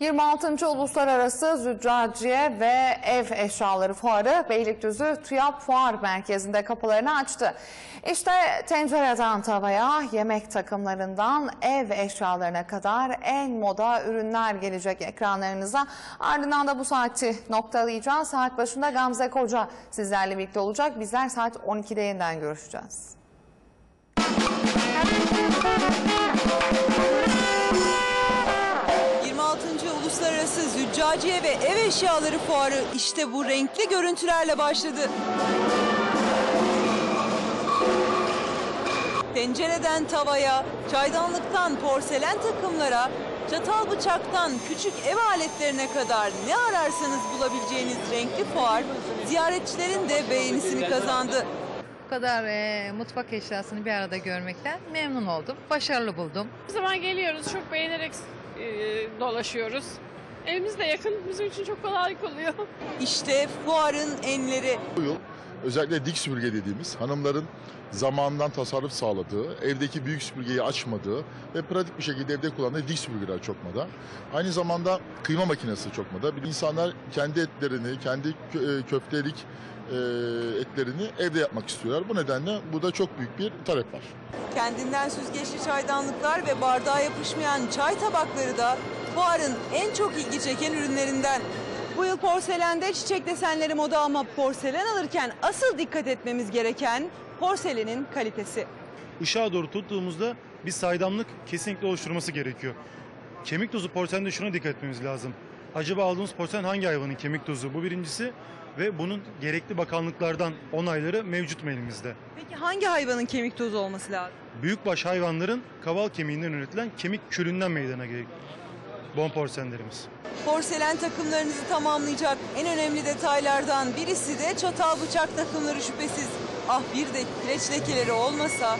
26. Uluslararası Züccaciye ve Ev Eşyaları Fuarı Beylikdüzü TÜYAP Fuar Merkezi'nde kapılarını açtı. İşte tencereden tavaya, yemek takımlarından ev eşyalarına kadar en moda ürünler gelecek ekranlarınıza. Ardından da bu saati noktalayacağız. Saat başında Gamze Koca sizlerle birlikte olacak. Bizler saat 12'de yeniden görüşeceğiz. Züccaciye ve Ev Eşyaları Fuarı işte bu renkli görüntülerle başladı. Tencereden tavaya, çaydanlıktan porselen takımlara, çatal bıçaktan küçük ev aletlerine kadar ne ararsanız bulabileceğiniz renkli fuar ziyaretçilerin de beğenisini kazandı. Bu kadar e, mutfak eşyasını bir arada görmekten memnun oldum. Başarılı buldum. Her zaman geliyoruz, çok beğenerek e, dolaşıyoruz. Evimiz de yakın, bizim için çok kolaylık oluyor. İşte fuarın enleri. Bu yıl özellikle dik süpürge dediğimiz hanımların zamandan tasarruf sağladığı, evdeki büyük süpürgeyi açmadığı ve pratik bir şekilde evde kullandığı dik süpürgeler çok moda. Aynı zamanda kıyma makinesi çok moda. Bir İnsanlar kendi etlerini, kendi e, köftelik e, etlerini evde yapmak istiyorlar. Bu nedenle burada çok büyük bir talep var. Kendinden süzgeçli çaydanlıklar ve bardağa yapışmayan çay tabakları da fuarın en çok ilgi çeken ürünlerinden. Bu yıl porselende çiçek desenleri moda ama porselen alırken asıl dikkat etmemiz gereken porselenin kalitesi. ışığa doğru tuttuğumuzda bir saydamlık kesinlikle oluşturması gerekiyor. Kemik tozu porselende şuna dikkat etmemiz lazım. Acaba aldığımız porselen hangi hayvanın kemik tozu? Bu birincisi ve bunun gerekli bakanlıklardan onayları mevcut mu elimizde? Peki hangi hayvanın kemik tozu olması lazım? Büyükbaş hayvanların kaval kemiğinden üretilen kemik külünden meydana geliyor. Bon porselenlerimiz. Porselen takımlarınızı tamamlayacak en önemli detaylardan birisi de çatal bıçak takımları şüphesiz. Ah bir de kireç lekeleri olmasa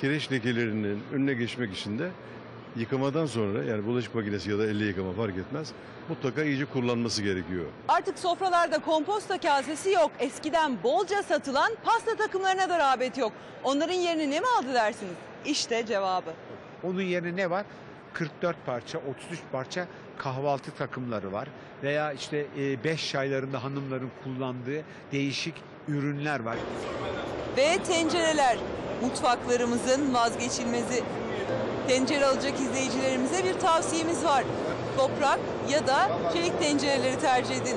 kireç lekelerinin önüne geçmek için de yıkamadan sonra yani bulaşık makinesi ya da elle yıkama fark etmez mutlaka iyice kullanması gerekiyor. Artık sofralarda komposta kasesi yok. Eskiden bolca satılan pasta takımlarına da rağbet yok. Onların yerini ne mi aldı dersiniz? İşte cevabı. Onun yerine ne var? 44 parça, 33 parça kahvaltı takımları var. Veya işte 5 çaylarında hanımların kullandığı değişik ürünler var. Ve tencereler mutfaklarımızın vazgeçilmezi. Tencere alacak izleyicilerimize bir tavsiyemiz var. Toprak ya da çelik tencereleri tercih edin.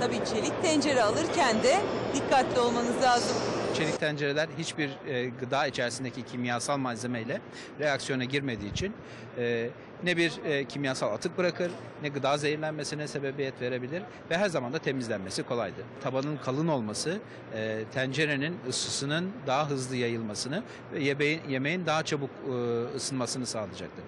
Tabii çelik tencere alırken de dikkatli olmanız lazım. Çelik tencereler hiçbir e, gıda içerisindeki kimyasal malzemeyle reaksiyona girmediği için e, ne bir e, kimyasal atık bırakır, ne gıda zehirlenmesine sebebiyet verebilir ve her zaman da temizlenmesi kolaydır. Tabanın kalın olması e, tencerenin ısısının daha hızlı yayılmasını ve yemeğin, yemeğin daha çabuk e, ısınmasını sağlayacaktır.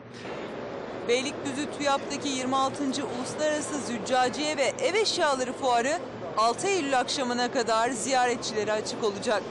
Beylikdüzü TÜYAP'taki 26. Uluslararası Züccaciye ve Ev Eşyaları Fuarı 6 Eylül akşamına kadar ziyaretçilere açık olacak.